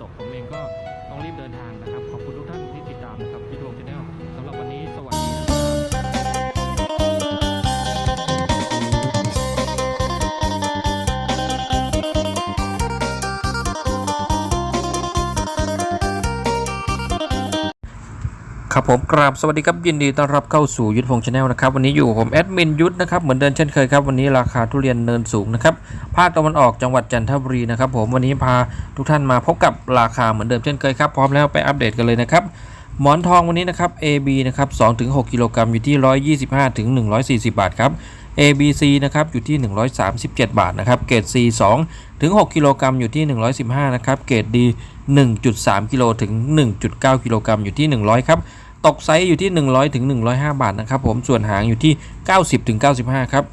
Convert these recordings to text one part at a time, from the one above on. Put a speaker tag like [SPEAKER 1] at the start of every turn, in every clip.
[SPEAKER 1] ตกผมเองก็ต้องรีบเดินทางนะ ครับผมกราบสวัสดีครับยินดีต้อนรับเข้าสู่ยุทธพงศ์ชาแนลนะครับวันนี้อยู่ผมแอดมินยุทธนะครับเหมือนเดิมเช่นเคยครับวันนี้ราคาทุเรียนเนินสูงนะครับภาคตะวันออกจังหวัดจันทบุรีนะครับผมวันนี้พาทุกท่านมาพบกับราคาเหมือนเดิมเช่นเคยครับพร้อมแล้วไปอัปเดตกันเลยนะครับหมอนทองวันนี้นะครับ AB นะครับ2-6กิโลกรัมอยู่ที่ 125ถึง140 บาทครับ ABC นะครับอยู่ที่ 137 บาทนะครับเกรด C 2ถึง 6 กิโลกรัมอยู่ที่ 115 นะครับเกรด D 1.3 กิโลถึง 1.9 กิโลกรัมอยู่ที่ 100 ครับตกไซส์อยู่ที่ 100ถึง105 บาทนะครับผมส่วนหางอยู่ที่ 90ถึง95 ครับ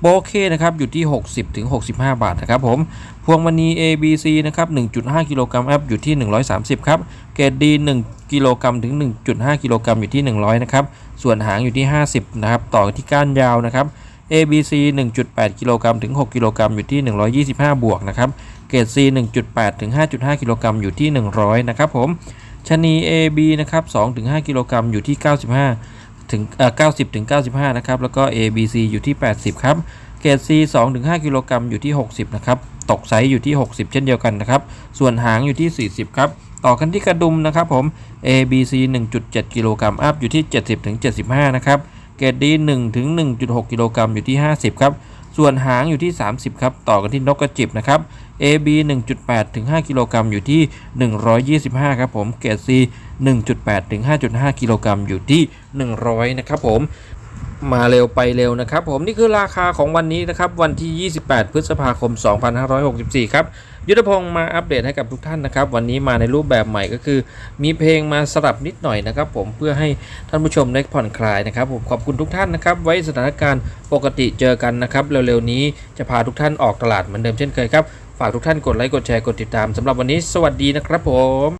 [SPEAKER 1] โบเคนะครับอยู่ที่ 60ถึง65 บาทนะครับผมพวงมณี ABC นะครับ1.5 กิโลกรัมอัพอยู่ที่ 130 ครับเกรด D 1กิโลกรัมถึง 1.5 กิโลกรัมอยู่ที่ 100 นะครับ ส่วนหางอยู่ที่ 50 นะครับ ต่อที่ก้านยาวนะครับ ABC 1.8 กิโลกรัมถึง 6 กิโลกรัมอยู่ที่ 125 บวกนะครับ เกรด C 1.8 ถึง 5.5 กิโลกรัมอยู่ที่ 100 นะครับผม ชนี AB นะครับ2ถึง 5 กิโลกรัมอยู่ที่ 95 ถึงเอ่อ90 ถึง 95 นะครับ แล้วก็ ABC อยู่ที่ 80 ครับ เกรด C 2ถึง 5 กิโลกรัมอยู่ที่ 60 นะครับ ตกไซส์อยู่ที่ 60 เช่นเดียวกันนะครับ ส่วนหางอยู่ที่ 40 ครับต่อกันที่กระดุมนะครับผม ABC 1.7 กิโลกรัมอัพอยู่ที่ 70ถึง75 นะครับ เกรดดี1ถึง1.6 กิโลกรัมอยู่ที่ 50 ครับ ส่วนหางอยู่ที่ 30 ครับ ต่อกันที่นกกระจิบนะครับ AB 1.8 ถึง 5 กิโลกรัมอยู่ที่ 125 ครับผม เกรด C 1.8 ถึง 5.5 กิโลกรัมอยู่ที่ 100 นะครับผม มาเร็วไปเร็วนะครับ ผมนี่คือราคาของวันนี้นะครับ วันที่ 28 พฤษภาคม 2564 ครับยุทธพงศ์มาอัปเดตให้กับทุกท่านนะครับ วันนี้มาในรูปแบบใหม่ก็คือ มีเพลงมาสลับนิดหน่อยนะครับ ผมเพื่อให้ท่านผู้ชมได้ผ่อนคลายนะครับผมขอบคุณทุกท่านนะครับ ไว้สถานการณ์ปกติเจอกันนะครับเร็วๆนี้จะพาทุกท่านออกตลาดเหมือนเดิมเช่นเคยครับฝากทุกท่านกดไลค์กดแชร์กดติดตามสำหรับวันนี้ สวัสดีนะครับผม